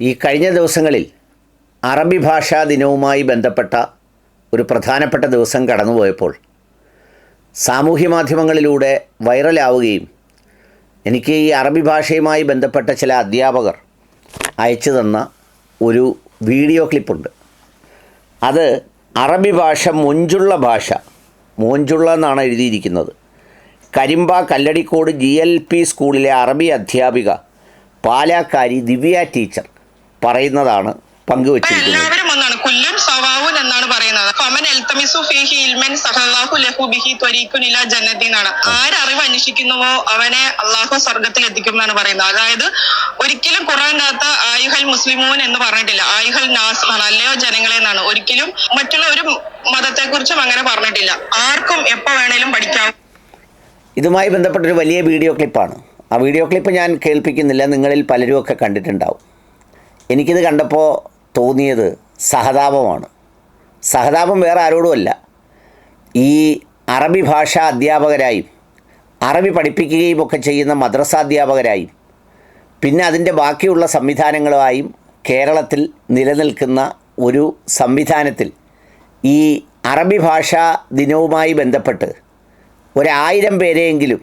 ഈ കഴിഞ്ഞ ദിവസങ്ങളിൽ അറബി ഭാഷാ ദിനവുമായി ബന്ധപ്പെട്ട ഒരു പ്രധാനപ്പെട്ട ദിവസം കടന്നുപോയപ്പോൾ സാമൂഹ്യ മാധ്യമങ്ങളിലൂടെ വൈറലാവുകയും എനിക്ക് ഈ അറബി ഭാഷയുമായി ബന്ധപ്പെട്ട ചില അധ്യാപകർ അയച്ചു തന്ന ഒരു വീഡിയോ ക്ലിപ്പുണ്ട്. അത് അറബി ഭാഷ മൊഞ്ചുള്ള ഭാഷ മോഞ്ചുള്ള എന്നാണ് എഴുതിയിരിക്കുന്നത്. Karimba Kalladikode G L P സ്കൂളിലെ അറബി അധ്യാപിക പാലാക്കാരി ദിവ്യ ടീച്ചർ. പറയുന്നതാണ് പങ്കുവച്ചിരിക്കുന്നത്. എല്ലാവരും ഒന്നാണ്. കുല്ലുൻ സവാവുൻ എന്നാണ് പറയുന്നത്. ഫമൻ എൽത്തമിസു ഫീഹി ഇൽമൻ സഹല്ലാഹു ലഹു ബിഹി ത്വരീക്കുൻ ഇല ജന്നതി എന്നാണ്. ആരറിവ് അന്വേഷിക്കുന്നുവോ അവനെ അള്ളാഹു സ്വർഗത്തിൽ എത്തിക്കും എന്നാണ് പറയുന്നത്. അതായത് ഒരിക്കലും ഖുറാനകത്ത് ആയുഹൽ മുസ്ലിമൂൻ എന്ന് പറഞ്ഞിട്ടില്ല. ആയുഹൽ നാസ് എന്നാണ്. അല്ലയോ ജനങ്ങളെ എന്നാണ്. ഒരിക്കലും മറ്റുള്ള ഒരു മതത്തെ കുറിച്ചും അങ്ങനെ പറഞ്ഞിട്ടില്ല. ആർക്കും എപ്പോ വേണേലും പഠിക്കാം. ഇതുമായി ബന്ധപ്പെട്ട ഒരു വലിയ വീഡിയോ ക്ലിപ്പാണ്. ആ വീഡിയോ ക്ലിപ്പ് ഞാൻ കേൾപ്പിക്കുന്നില്ല. നിങ്ങളിൽ പലരും ഒക്കെ കണ്ടിട്ടുണ്ടാവും. എനിക്കിത് കണ്ടപ്പോൾ തോന്നിയത് സഹതാപമാണ്. സഹതാപം വേറെ ആരോടുമല്ല. ഈ അറബി ഭാഷാ അധ്യാപകരായും അറബി പഠിപ്പിക്കുകയും ഒക്കെ ചെയ്യുന്ന മദ്രസാധ്യാപകരായും പിന്നെ അതിന്റെ ബാക്കിയുള്ള സംവിധാനങ്ങളുമായും കേരളത്തിൽ നിലനിൽക്കുന്ന ഒരു സംവിധാനത്തിൽ ഈ അറബി ഭാഷാ ദിനവുമായി ബന്ധപ്പെട്ട് ഒരായിരം പേരെയെങ്കിലും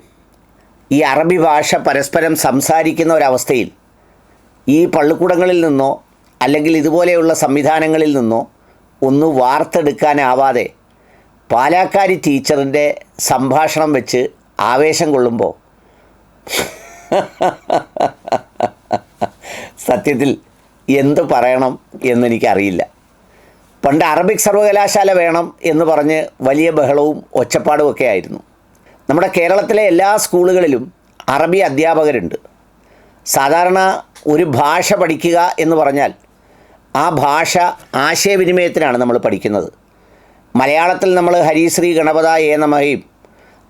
ഈ അറബി ഭാഷ പരസ്പരം സംസാരിക്കുന്ന ഒരവസ്ഥയിൽ ഈ പള്ളിക്കൂടങ്ങളിൽ നിന്നോ അല്ലെങ്കിൽ ഇതുപോലെയുള്ള സംവിധാനങ്ങളിൽ നിന്നോ ഒന്ന് വാർത്തെടുക്കാനാവാതെ പാലാക്കാരി ടീച്ചറിന്റെ സംഭാഷണം വെച്ച് ആവേശം കൊള്ളുമ്പോൾ സത്യത്തിൽ എന്ത് പറയണം എന്നെനിക്കറിയില്ല. പണ്ട് അറബിക് സർവകലാശാല വേണം എന്ന് പറഞ്ഞ് വലിയ ബഹളവും ഒച്ചപ്പാടും ഒക്കെ ആയിരുന്നു. നമ്മുടെ കേരളത്തിലെ എല്ലാ സ്കൂളുകളിലും അറബി അധ്യാപകരുണ്ട്. സാധാരണ ഒരു ഭാഷ പഠിക്കുക എന്ന് പറഞ്ഞാൽ ആ ഭാഷ ആശയവിനിമയത്തിനാണ് നമ്മൾ പഠിക്കുന്നത്. മലയാളത്തിൽ നമ്മൾ ഹരിശ്രീ ഗണപത ഏനമയും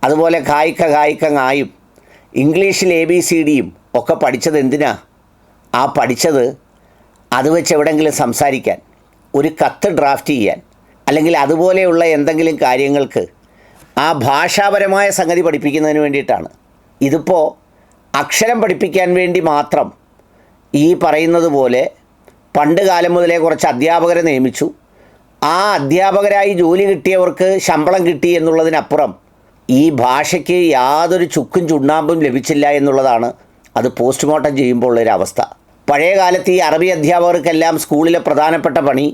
അതുപോലെ കായിക്ക കായിക്ക ങ്ങായും ഇംഗ്ലീഷിൽ എ ബി സി ഡിയും ഒക്കെ പഠിച്ചത് എന്തിനാ? ആ പഠിച്ചത് അത് വെച്ച് എവിടെയെങ്കിലും സംസാരിക്കാൻ ഒരു കത്ത് ഡ്രാഫ്റ്റ് ചെയ്യാൻ അല്ലെങ്കിൽ അതുപോലെയുള്ള എന്തെങ്കിലും കാര്യങ്ങൾക്ക് ആ ഭാഷാപരമായ സംഗതി പഠിപ്പിക്കുന്നതിന് വേണ്ടിയിട്ടാണ്. ഇതിപ്പോൾ അക്ഷരം പഠിപ്പിക്കാൻ വേണ്ടി മാത്രം ഈ പറയുന്നത് പോലെ പണ്ട് കാലം മുതലേ കുറച്ച് അധ്യാപകരെ നിയമിച്ചു. ആ അധ്യാപകരായി ജോലി കിട്ടിയവർക്ക് ശമ്പളം കിട്ടി എന്നുള്ളതിനപ്പുറം ഈ ഭാഷയ്ക്ക് യാതൊരു ചുക്കും ചുണ്ണാമ്പും ലഭിച്ചില്ല എന്നുള്ളതാണ് അത് പോസ്റ്റ്മോർട്ടം ചെയ്യുമ്പോൾ ഉള്ളൊരു അവസ്ഥ പഴയ കാലത്ത് ഈ അറബി അധ്യാപകർക്കെല്ലാം സ്കൂളിലെ പ്രധാനപ്പെട്ട പണി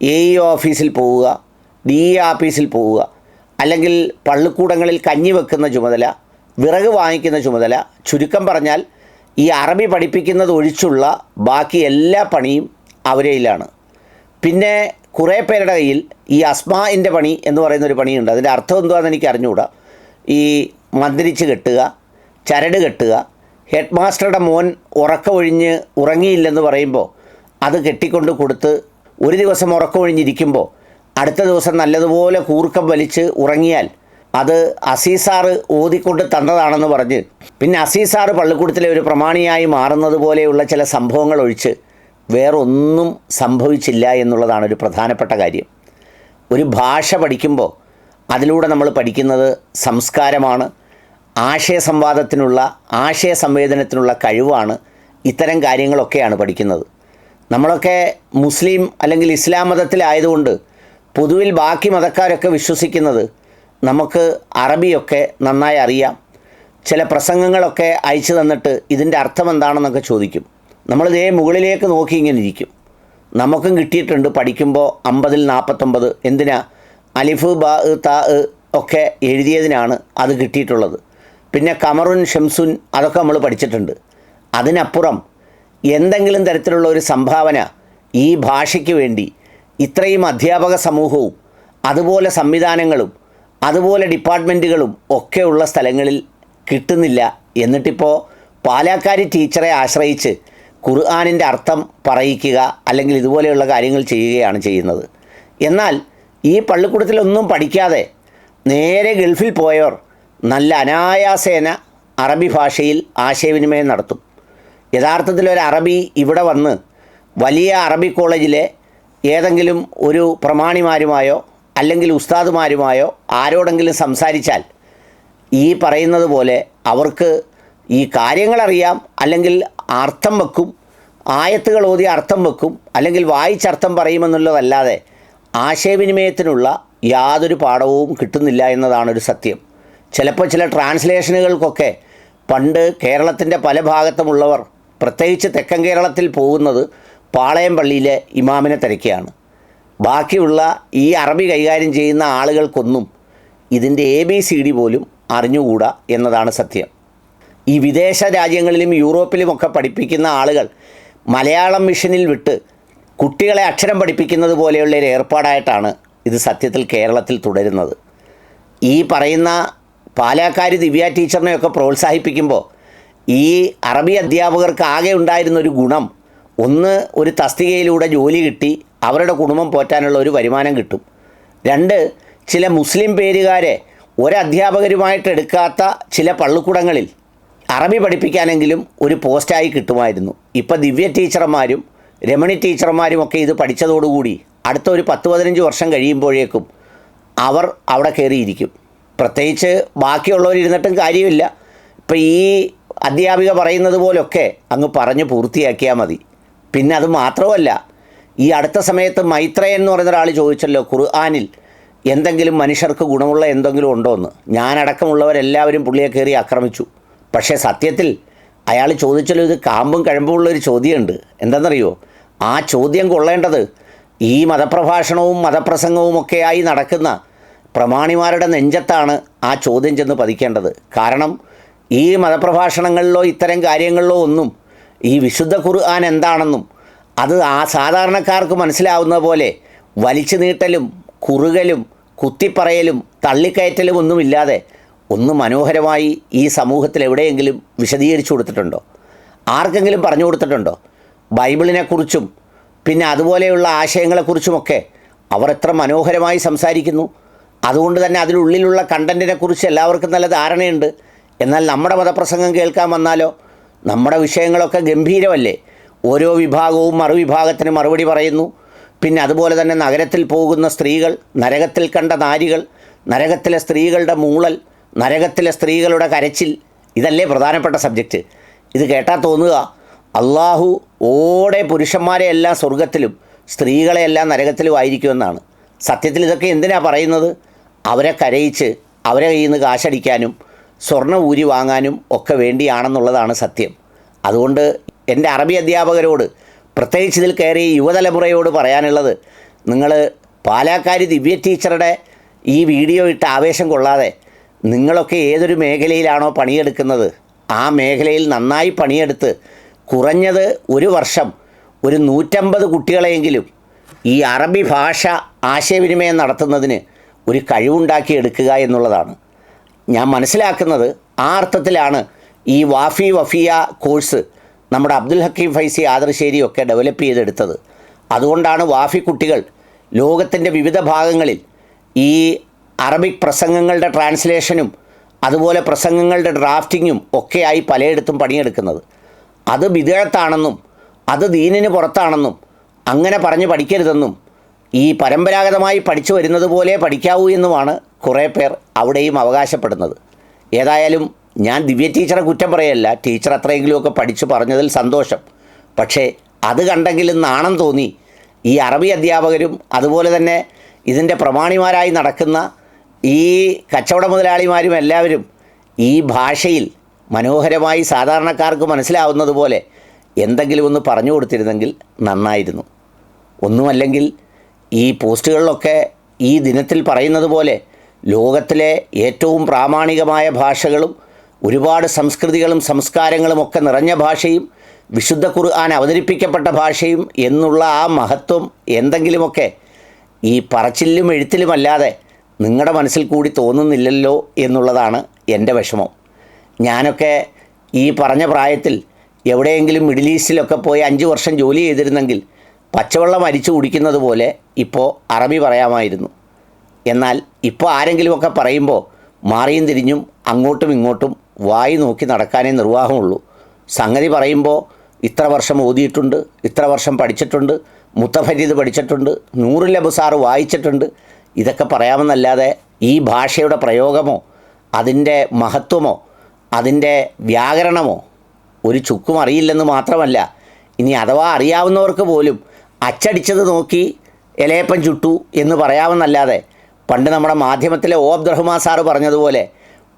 എ ഇ ഓഫീസിൽ പോവുക ഡി ഇ ഓഫീസിൽ പോവുക അല്ലെങ്കിൽ പള്ളിക്കൂടങ്ങളിൽ കഞ്ഞി വെക്കുന്ന ചുമതല വിറക് വാങ്ങിക്കുന്ന ചുമതല ചുരുക്കം പറഞ്ഞാൽ ഈ അറബി പഠിപ്പിക്കുന്നത് ഒഴിച്ചുള്ള ബാക്കി എല്ലാ പണിയും അവരയിലാണ് പിന്നെ കുറേ പേരുടെ കയ്യിൽ ഈ അസ്മാന്റെ പണി എന്ന് പറയുന്ന ഒരു പണിയുണ്ട്. അതിന്റെ അർത്ഥം എന്തുവാണെന്ന് എനിക്ക് അറിഞ്ഞുകൂടാ. ഈ മന്ത്രിച്ച് കെട്ടുക ചരട് കെട്ടുക ഹെഡ് മാസ്റ്ററുടെ മോൻ ഉറക്കമൊഴിഞ്ഞ് ഉറങ്ങിയില്ലെന്ന് പറയുമ്പോൾ അത് കെട്ടിക്കൊണ്ട് കൊടുത്ത് ഒരു ദിവസം ഉറക്കമൊഴിഞ്ഞിരിക്കുമ്പോൾ അടുത്ത ദിവസം നല്ലതുപോലെ കൂർക്കം വലിച്ച് ഉറങ്ങിയാൽ അത് അസീസാറ് ഓതിക്കൊണ്ട് തന്നതാണെന്ന് പറഞ്ഞ്. പിന്നെ അസീസാറ് പള്ളിക്കൂടത്തിലെ ഒരു പ്രമാണിയായി മാറുന്നത് പോലെയുള്ള ചില സംഭവങ്ങൾ ഒഴിച്ച് വേറൊന്നും സംഭവിച്ചില്ല എന്നുള്ളതാണ് ഒരു പ്രധാനപ്പെട്ട കാര്യം. ഒരു ഭാഷ പഠിക്കുമ്പോൾ അതിലൂടെ നമ്മൾ പഠിക്കുന്നത് സംസ്കാരമാണ്. ആശയ സംവാദത്തിനുള്ള ആശയ സംവേദനത്തിനുള്ള കഴിവാണ് ഇത്തരം കാര്യങ്ങളൊക്കെയാണ് പഠിക്കുന്നത്. നമ്മളൊക്കെ മുസ്ലിം അല്ലെങ്കിൽ ഇസ്ലാം മതത്തിലായതുകൊണ്ട് പൊതുവിൽ ബാക്കി മതക്കാരൊക്കെ വിശ്വസിക്കുന്നത് നമുക്ക് അറബിയൊക്കെ നന്നായി അറിയാം. ചില പ്രസംഗങ്ങളൊക്കെ അയച്ചു തന്നിട്ട് ഇതിന്റെ അർത്ഥം എന്താണെന്നൊക്കെ ചോദിക്കും നമ്മളിതേ മുകളിലേക്ക് നോക്കി ഇങ്ങനെ ഇരിക്കും. നമുക്കും കിട്ടിയിട്ടുണ്ട് പഠിക്കുമ്പോൾ അമ്പതിൽ നാൽപ്പത്തൊമ്പത് എന്തിനാ? അലിഫ് ബ താ ഒക്കെ എഴുതിയതിനാണ് അത് കിട്ടിയിട്ടുള്ളത്. പിന്നെ കമറുൻ ഷംസുൻ അതൊക്കെ നമ്മൾ പഠിച്ചിട്ടുണ്ട്. അതിനപ്പുറം എന്തെങ്കിലും തരത്തിലുള്ള ഒരു സംഭാവന ഈ ഭാഷയ്ക്ക് വേണ്ടി ഇത്രയും അധ്യാപക സമൂഹവും അതുപോലെ സംവിധാനങ്ങളും അതുപോലെ ഡിപ്പാർട്ട്മെന്റുകളും ഒക്കെ ഉള്ള സ്ഥലങ്ങളിൽ കിട്ടുന്നില്ല. എന്നിട്ടിപ്പോൾ പാലാക്കാരി ടീച്ചറെ ആശ്രയിച്ച് ഖുർആാനിന്റെ അർത്ഥം പറയിക്കുക അല്ലെങ്കിൽ ഇതുപോലെയുള്ള കാര്യങ്ങൾ ചെയ്യുകയാണ് ചെയ്യുന്നത്. എന്നാൽ ഈ പള്ളിക്കൂടത്തിലൊന്നും പഠിക്കാതെ നേരെ ഗൾഫിൽ പോയവർ നല്ല അനായാസേന അറബി ഭാഷയിൽ ആശയവിനിമയം നടത്തും. യഥാർത്ഥത്തിൽ ഒരു അറബി ഇവിടെ വന്ന് വലിയ അറബി കോളേജിലെ ഏതെങ്കിലും ഒരു പ്രമാണിമാരുമായോ അല്ലെങ്കിൽ ഉസ്താദുമാരുമായോ ആരോടെങ്കിലും സംസാരിച്ചാൽ ഈ പറയുന്നത് പോലെ അവർക്ക് ഈ കാര്യങ്ങളറിയാം അല്ലെങ്കിൽ അർത്ഥം വെക്കും ആയത്തുകൾ ഓതി അർത്ഥം വെക്കും അല്ലെങ്കിൽ വായിച്ചർത്ഥം പറയുമെന്നുള്ളതല്ലാതെ ആശയവിനിമയത്തിനുള്ള യാതൊരു പാഠവും കിട്ടുന്നില്ല എന്നതാണ് ഒരു സത്യം. ചിലപ്പോൾ ചില ട്രാൻസ്ലേഷനുകൾക്കൊക്കെ പണ്ട് കേരളത്തിന്റെ പല ഭാഗത്തുമുള്ളവർ പ്രത്യേകിച്ച് തെക്കൻ കേരളത്തിൽ പോകുന്നത് പാളയം പള്ളിയിലെ ഇമാമിനെ തിരക്കിയാണ്. ബാക്കിയുള്ള ഈ അറബി കൈകാര്യം ചെയ്യുന്ന ആളുകൾക്കൊന്നും ഇതിന്റെ എ ബി സി ഡി പോലും അറിഞ്ഞുകൂടാ എന്നതാണ് സത്യം. ഈ വിദേശ രാജ്യങ്ങളിലും യൂറോപ്പിലുമൊക്കെ പഠിപ്പിക്കുന്ന ആളുകൾ മലയാളം മിഷനിൽ വിട്ട് കുട്ടികളെ അക്ഷരം പഠിപ്പിക്കുന്നത് പോലെയുള്ള ഒരു ഏർപ്പാടായിട്ടാണ് ഇത് സത്യത്തിൽ കേരളത്തിൽ തുടരുന്നത്. ഈ പറയുന്ന പാലാക്കാരി ദിവ്യ ടീച്ചറിനെയൊക്കെ പ്രോത്സാഹിപ്പിക്കുമ്പോൾ ഈ അറബി അധ്യാപകർക്ക് ആകെ ഉണ്ടായിരുന്നൊരു ഗുണം ഒന്ന് ഒരു തസ്തികയിലൂടെ ജോലി കിട്ടി അവരുടെ കുടുംബം പോറ്റാനുള്ള ഒരു വരുമാനം കിട്ടും. രണ്ട് ചില മുസ്ലിം പേരുകാരെ ഒരധ്യാപകരുമായിട്ട് എടുക്കാത്ത ചില പള്ളിക്കൂടങ്ങളിൽ അറബി പഠിപ്പിക്കാനെങ്കിലും ഒരു പോസ്റ്റായി കിട്ടുമായിരുന്നു. ഇപ്പം ദിവ്യ ടീച്ചർമാരും രമണി ടീച്ചർമാരും ഒക്കെ ഇത് പഠിച്ചതോടുകൂടി അടുത്ത ഒരു പത്ത് പതിനഞ്ച് വർഷം കഴിയുമ്പോഴേക്കും അവർ അവിടെ കയറിയിരിക്കും. പ്രത്യേകിച്ച് ബാക്കിയുള്ളവർ ഇരുന്നിട്ടും കാര്യമില്ല. ഇപ്പം ഈ അധ്യാപിക പറയുന്നത് പോലൊക്കെ അങ്ങ് പറഞ്ഞ് പൂർത്തിയാക്കിയാൽ മതി. പിന്നെ അത് മാത്രമല്ല ഈ അടുത്ത സമയത്ത് മൈത്രയൻ എന്ന് പറയുന്ന ഒരാൾ ചോദിച്ചല്ലോ ഖുർആാനിൽ എന്തെങ്കിലും മനുഷ്യർക്ക് ഗുണമുള്ള എന്തെങ്കിലും ഉണ്ടോ എന്ന്? ഞാനടക്കമുള്ളവരെല്ലാവരും പുള്ളിയെ കയറി ആക്രമിച്ചു. പക്ഷേ സത്യത്തിൽ അയാൾ ചോദിച്ചല്ലോ ഇത് കാമ്പും കഴമ്പുമുള്ളൊരു ചോദ്യമുണ്ട്. എന്താണെന്നറിയോ ആ ചോദ്യം കൊള്ളേണ്ടത് ഈ മതപ്രഭാഷണവും മതപ്രസംഗവും ഒക്കെയായി നടക്കുന്ന പ്രമാണിമാരുടെ നെഞ്ചത്താണ് ആ ചോദ്യം ചെന്ന് പതിക്കേണ്ടത്. കാരണം ഈ മതപ്രഭാഷണങ്ങളിലോ ഇത്തരം കാര്യങ്ങളിലോ ഒന്നും ഈ വിശുദ്ധ ഖുർആൻ എന്താണെന്നും അത് ആ സാധാരണക്കാർക്ക് മനസ്സിലാവുന്ന പോലെ വലിച്ചു നീട്ടലും കുറുകലും കുത്തിപ്പറയലും തള്ളിക്കയറ്റലും ഒന്നുമില്ലാതെ ഒന്ന് മനോഹരമായി ഈ സമൂഹത്തിൽ എവിടെയെങ്കിലും വിശദീകരിച്ചു കൊടുത്തിട്ടുണ്ടോ? ആർക്കെങ്കിലും പറഞ്ഞു കൊടുത്തിട്ടുണ്ടോ? ബൈബിളിനെക്കുറിച്ചും പിന്നെ അതുപോലെയുള്ള ആശയങ്ങളെക്കുറിച്ചുമൊക്കെ അവർ എത്ര മനോഹരമായി സംസാരിക്കുന്നു? അതുകൊണ്ട് തന്നെ അതിനുള്ളിലുള്ള കണ്ടന്റിനെക്കുറിച്ച് എല്ലാവർക്കും നല്ല ധാരണയുണ്ട്. എന്നാൽ നമ്മുടെ മതപ്രസംഗം കേൾക്കാൻ വന്നാലോ? നമ്മുടെ വിഷയങ്ങളൊക്കെ ഗംഭീരമല്ലേ? ഓരോ വിഭാഗവും മറുവിഭാഗത്തിന് മറുപടി പറയുന്നു. പിന്നെ അതുപോലെ തന്നെ നഗരത്തിൽ പോകുന്ന സ്ത്രീകൾ നരകത്തിൽ കണ്ട നാരികൾ നരകത്തിലെ സ്ത്രീകളുടെ മൂളൽ നരകത്തിലെ സ്ത്രീകളുടെ കരച്ചിൽ ഇതല്ലേ പ്രധാനപ്പെട്ട സബ്ജക്റ്റ്. ഇത് കേട്ടാൽ തോന്നുക അള്ളാഹു ഓടെ പുരുഷന്മാരെ എല്ലാം സ്വർഗത്തിലും സ്ത്രീകളെയെല്ലാം നരകത്തിലും ആയിരിക്കുമെന്നാണ്. സത്യത്തിൽ ഇതൊക്കെ എന്തിനാ പറയുന്നത്? അവരെ കരയിച്ച് അവരെ കയ്യിൽ നിന്ന് കാശടിക്കാനും സ്വർണ ഊരി വാങ്ങാനും ഒക്കെ വേണ്ടിയാണെന്നുള്ളതാണ് സത്യം. അതുകൊണ്ട് എന്റെ അറബി അധ്യാപകരോട് പ്രത്യേകിച്ച് ഇതിൽ കയറിയ യുവതലമുറയോട് പറയാനുള്ളത് നിങ്ങൾ പാലാക്കാരി ദിവ്യ ടീച്ചറുടെ ഈ വീഡിയോ ഇട്ട് ആവേശം കൊള്ളാതെ നിങ്ങളൊക്കെ ഏതൊരു മേഖലയിലാണോ പണിയെടുക്കുന്നത്? ആ മേഖലയിൽ നന്നായി പണിയെടുത്ത് കുറഞ്ഞത് ഒരു വർഷം ഒരു നൂറ്റമ്പത് കുട്ടികളെയെങ്കിലും ഈ അറബി ഭാഷ ആശയവിനിമയം നടത്തുന്നതിന് ഒരു കഴിവുണ്ടാക്കി എടുക്കുക എന്നുള്ളതാണ്. ഞാൻ മനസ്സിലാക്കുന്നത് ആ അർത്ഥത്തിലാണ് ഈ വാഫി വഫിയ കോഴ്സ് നമ്മുടെ അബ്ദുൽ ഹക്കീം ഫൈസി ആദർശേരി ഒക്കെ ഡെവലപ്പ് ചെയ്തെടുത്തത്. അതുകൊണ്ടാണ് വാഫി കുട്ടികൾ ലോകത്തിന്റെ വിവിധ ഭാഗങ്ങളിൽ ഈ അറബിക് പ്രസംഗങ്ങളുടെ ട്രാൻസ്ലേഷനും അതുപോലെ പ്രസംഗങ്ങളുടെ ഡ്രാഫ്റ്റിങ്ങും ഒക്കെയായി പലയിടത്തും പണിയെടുക്കുന്നത്. അത് വിദേഴത്താണെന്നും അത് ദീനിന് പുറത്താണെന്നും അങ്ങനെ പറഞ്ഞ് പഠിക്കരുതെന്നും ഈ പരമ്പരാഗതമായി പഠിച്ചു വരുന്നത് പോലെ പഠിക്കാവൂ എന്നുമാണ് കുറേ പേർ അവിടെയും അവകാശപ്പെടുന്നത്. ഏതായാലും ഞാൻ ദിവ്യ ടീച്ചറെ കുറ്റം പറയല്ല. ടീച്ചർ അത്രയെങ്കിലുമൊക്കെ പഠിച്ചു പറഞ്ഞതിൽ സന്തോഷം. പക്ഷേ അത് കണ്ടെങ്കിലും നാണം തോന്നി. ഈ അറബി അധ്യാപകരും അതുപോലെ തന്നെ ഇതിന്റെ പ്രമാണിമാരായി നടക്കുന്ന ഈ കച്ചവട മുതലാളിമാരും എല്ലാവരും ഈ ഭാഷയിൽ മനോഹരമായി സാധാരണക്കാർക്ക് മനസ്സിലാവുന്നത് പോലെ എന്തെങ്കിലും ഒന്ന് പറഞ്ഞു കൊടുത്തിരുന്നെങ്കിൽ നന്നായിരുന്നു. ഒന്നുമല്ലെങ്കിൽ ഈ പോസ്റ്റുകളിലൊക്കെ ഈ ദിനത്തിൽ പറയുന്നത് പോലെ ലോകത്തിലെ ഏറ്റവും പ്രാമാണികമായ ഭാഷകളും ഒരുപാട് സംസ്കൃതികളും സംസ്കാരങ്ങളും ഒക്കെ നിറഞ്ഞ ഭാഷയും വിശുദ്ധ ഖുർആൻ അവതരിപ്പിക്കപ്പെട്ട ഭാഷയും എന്നുള്ള ആ മഹത്വം എന്തെങ്കിലുമൊക്കെ ഈ പറച്ചിലും എഴുത്തിലുമല്ലാതെ നിങ്ങളുടെ മനസ്സിൽ കൂടി തോന്നുന്നില്ലല്ലോ എന്നുള്ളതാണ് എന്റെ വിഷമം. ഞാനൊക്കെ ഈ പറഞ്ഞ പ്രായത്തിൽ എവിടെയെങ്കിലും മിഡിൽ ഈസ്റ്റിലൊക്കെ പോയി അഞ്ച് വർഷം ജോലി ചെയ്തിരുന്നെങ്കിൽ പച്ചവെള്ളം അരിച്ചു കുടിക്കുന്നത് പോലെ ഇപ്പോൾ അറബി പറയാമായിരുന്നു. എന്നാൽ ഇപ്പോൾ ആരെങ്കിലുമൊക്കെ പറയുമ്പോൾ മാറിയും തിരിഞ്ഞും അങ്ങോട്ടും ഇങ്ങോട്ടും വായി നോക്കി നടക്കാനേ നിർവാഹമുള്ളൂ. സംഗതി പറയുമ്പോൾ ഇത്ര വർഷം ഓതിയിട്ടുണ്ട് ഇത്ര വർഷം പഠിച്ചിട്ടുണ്ട് മുത്തഫരീദ് പഠിച്ചിട്ടുണ്ട് നൂറുൽ അബുസാർ വായിച്ചിട്ടുണ്ട്. ഇതൊക്കെ പറയാമെന്നല്ലാതെ ഈ ഭാഷയുടെ പ്രയോഗമോ അതിന്റെ മഹത്വമോ അതിന്റെ വ്യാകരണമോ ഒരു ചുക്കും അറിയില്ലെന്ന് മാത്രമല്ല ഇനി അഥവാ അറിയാവുന്നവർക്ക് പോലും അച്ചടിച്ചത് നോക്കി ഇലയപ്പം ചുട്ടു എന്ന് പറയാമെന്നല്ലാതെ പണ്ട് നമ്മുടെ മാധ്യമത്തിലെ ഓ അബ്ദുറഹ്മാൻ സാറ് പറഞ്ഞതുപോലെ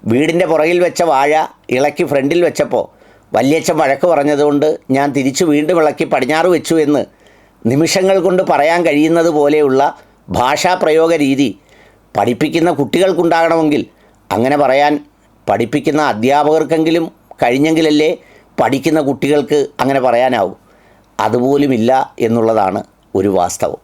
വീടിന്റെ പുറകിൽ വെച്ച വാഴ ഇളക്കി ഫ്രണ്ടിൽ വെച്ചപ്പോൾ വല്യച്ഛൻ വഴക്ക് പറഞ്ഞതുകൊണ്ട് ഞാൻ തിരിച്ചു വീണ്ടും ഇളക്കി പടിഞ്ഞാറ് വെച്ചു എന്ന് നിമിഷങ്ങൾ കൊണ്ട് പറയാൻ കഴിയുന്നത് പോലെയുള്ള ഭാഷാപ്രയോഗ രീതി പഠിപ്പിക്കുന്ന കുട്ടികൾക്കുണ്ടാകണമെങ്കിൽ അങ്ങനെ പറയാൻ പഠിപ്പിക്കുന്ന അധ്യാപകർക്കെങ്കിലും കഴിഞ്ഞെങ്കിലല്ലേ പഠിക്കുന്ന കുട്ടികൾക്ക് അങ്ങനെ പറയാനാവും. അതുപോലുമില്ല എന്നുള്ളതാണ് ഒരു വാസ്തവം.